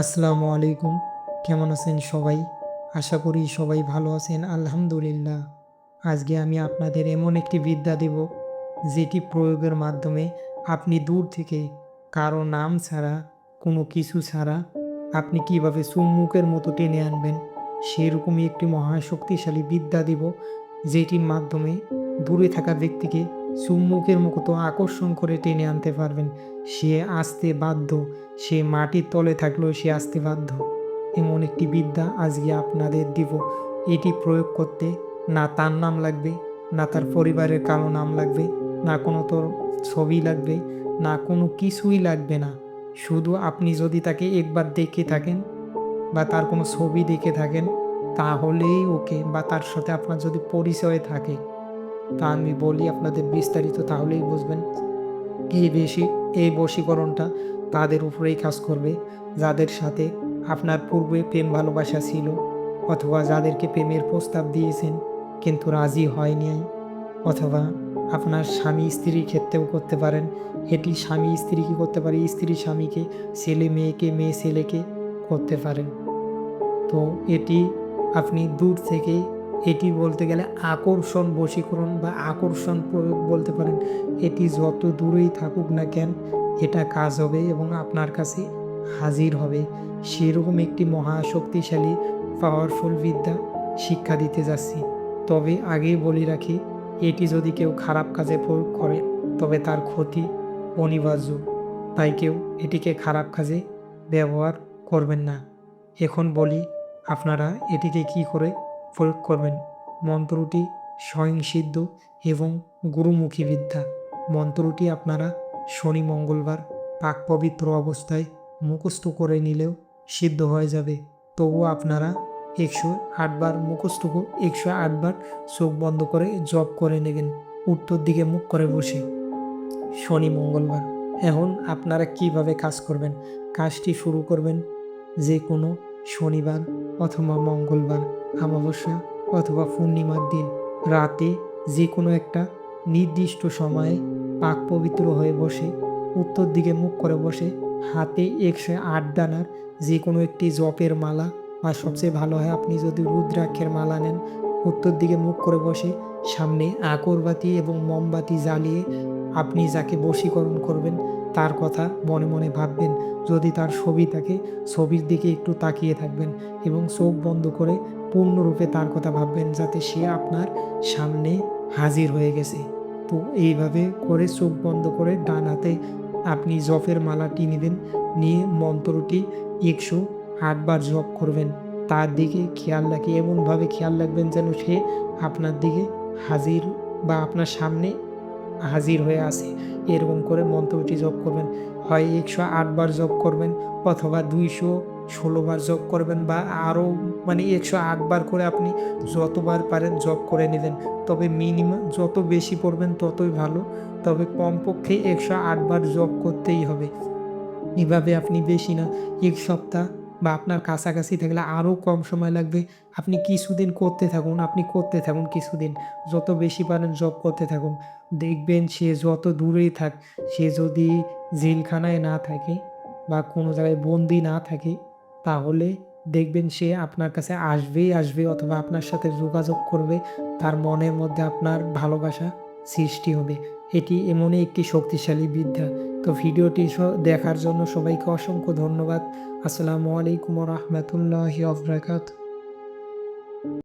আসসালামু আলাইকুম। কেমন আছেন সবাই? আশা করি সবাই ভালো আছেন, আলহামদুলিল্লাহ। আজকে আমি আপনাদের এমন একটি বিদ্যা দেব, যেটি প্রয়োগের মাধ্যমে আপনি দূর থেকে কারও নাম ছাড়া, কোনো কিছু ছাড়া আপনি কীভাবে চুম্মুকের মতো টেনে আনবেন, সেরকমই একটি মহাশক্তিশালী বিদ্যা দিব, যেটির মাধ্যমে দূরে থাকা ব্যক্তিকে চুম্বকের মতো আকর্ষণ করে টেনে আনতে পারবেন। সে আসতে বাধ্য। সে মাটির তলে থাকলেও সে আসতে বাধ্য। এমন একটি বিদ্যা আজকে আপনাদের দিব। এটি প্রয়োগ করতে না তার নাম লাগবে, না তার পরিবারের কারও নাম লাগবে, না কোনো তোর ছবি লাগবে, না কোনো কিছুই লাগবে না। শুধু আপনি যদি তাকে একবার দেখে থাকেন বা তার কোনো ছবি দেখে থাকেন, তাহলেই ওকে বা তার সাথে আপনার যদি পরিচয় থাকে। তা আমি বলি আপনাদের বিস্তারিত, তাহলেই বুঝবেন। এই বেশি, এই বশীকরণটা তাদের উপরেই কাজ করবে। যাদের সাথে আপনার পূর্বে প্রেম ভালোবাসা ছিল অথবা যাদেরকে প্রেমের প্রস্তাব দিয়েছেন কিন্তু রাজি হয়নি, অথবা আপনার স্বামী স্ত্রীর ক্ষেত্রেও করতে পারেন। এটি স্বামী স্ত্রীকে করতে পারে? স্ত্রী স্বামীকে, ছেলে মেয়েকে, মেয়ে ছেলেকে করতে পারেন। তো এটি আপনি দূর থেকে এটি বলতে গেলে আকর্ষণ, বশীকরণ বা আকর্ষণ প্রয়োগ বলতে পারেন। এটি যত দূরেই থাকুক না কেন, এটা কাজ হবে এবং আপনার কাছে হাজির হবে। সেরকম একটি মহাশক্তিশালী পাওয়ারফুল বিদ্যা শিক্ষা দিতে যাচ্ছি। তবে আগেই বলি রাখি, এটি যদি কেউ খারাপ কাজে প্রয়োগ করে, তবে তার ক্ষতি অনিবার্য। তাই কেউ এটিকে খারাপ কাজে ব্যবহার করবেন না। এখন বলি, আপনারা এটিকে কি করে প্রয়োগ করবেন। মন্ত্রটি স্বয়ংসিদ্ধ এবং গুরুমুখী বিদ্যা। মন্ত্রটি আপনারা শনি, মঙ্গলবার পাক পবিত্র অবস্থায় মুখস্থ করে নিলেও সিদ্ধ হয়ে যাবে। তবুও আপনারা একশো আটবার মুখস্থ একশো আটবার চোখ বন্ধ করে জপ করে নেবেন। উত্তর দিকে মুখ করে বসে। শনি, মঙ্গলবার। এখন আপনারা কীভাবে কাজ করবেন? কাজটি শুরু করবেন যে কোনো শনিবার অথবা মঙ্গলবার। অমাবস্যা অথবা পূর্ণিমার দিন। রাতে যে কোনো একটা নির্দিষ্ট সময়ে পাক পবিত্র হয়ে বসে, উত্তর দিকে মুখ করে বসে, হাতে একশো আট দানার যে কোনো একটি জপের মালা। আর সবচেয়ে ভালো হয়, আপনি যদি রুদ্রাক্ষের মালা নেন উত্তর দিকে মুখ করে বসে, সামনে আকরবাতি এবং মোমবাতি জ্বালিয়ে আপনি যাকে বশীকরণ করবেন, তার কথা মনে মনে ভাববেন। যদি তার ছবি থাকে, ছবির দিকে একটু তাকিয়ে থাকবেন এবং চোখ বন্ধ করে পূর্ণরূপে তার কথা ভাববেন যাতে সে আপনার সামনে হাজির হয়ে গেছে। তো এইভাবে করে চোখ বন্ধ করে ডান হাতে আপনি জপের মালাটি নেবেন নিয়ে মন্ত্রটি একশো আটবার জপ করবেন। তার দিকে খেয়াল রাখি, এমনভাবে খেয়াল রাখবেন যেন সে আপনার দিকে হাজির বা আপনার সামনে হাজির হয়ে আসে এরকম করে মন্ত্রটি জপ করবেন। হয় একশো আটবার জপ করবেন অথবা দুইশো ষোলোবার জপ করবেন বা আরও মানে একশো আটবার করে আপনি যতবার পারেন জপ করে নেবেন। তবে মিনিমাম যত বেশি পড়বেন ততই ভালো। তবে কমপক্ষে একশো আটবার জপ করতেই হবে। এভাবে আপনি বেশি না, এক সপ্তাহ বা আপনার কাছাকাছি থাকলে আরও কম সময় লাগবে। আপনি কিছুদিন করতে থাকুন, আপনি করতে থাকুন কিছুদিন। যত বেশি পারেন জব করতে থাকুন। দেখবেন সে যত দূরেই থাক, সে যদি জেলখানায় না থাকে বা কোনো জায়গায় বন্দি না থাকে, তাহলে দেখবেন সে আপনার কাছে আসবেই আসবে অথবা আপনার সাথে যোগাযোগ করবে। তার মনের মধ্যে আপনার ভালোবাসা সৃষ্টি হবে। এটি এমনই একটি শক্তিশালী বিদ্যা। তো ভিডিওটি দেখার জন্য সবাইকে অসংখ্য ধন্যবাদ। আসসালামু আলাইকুম রহমতুল্লাহ আবরাকাত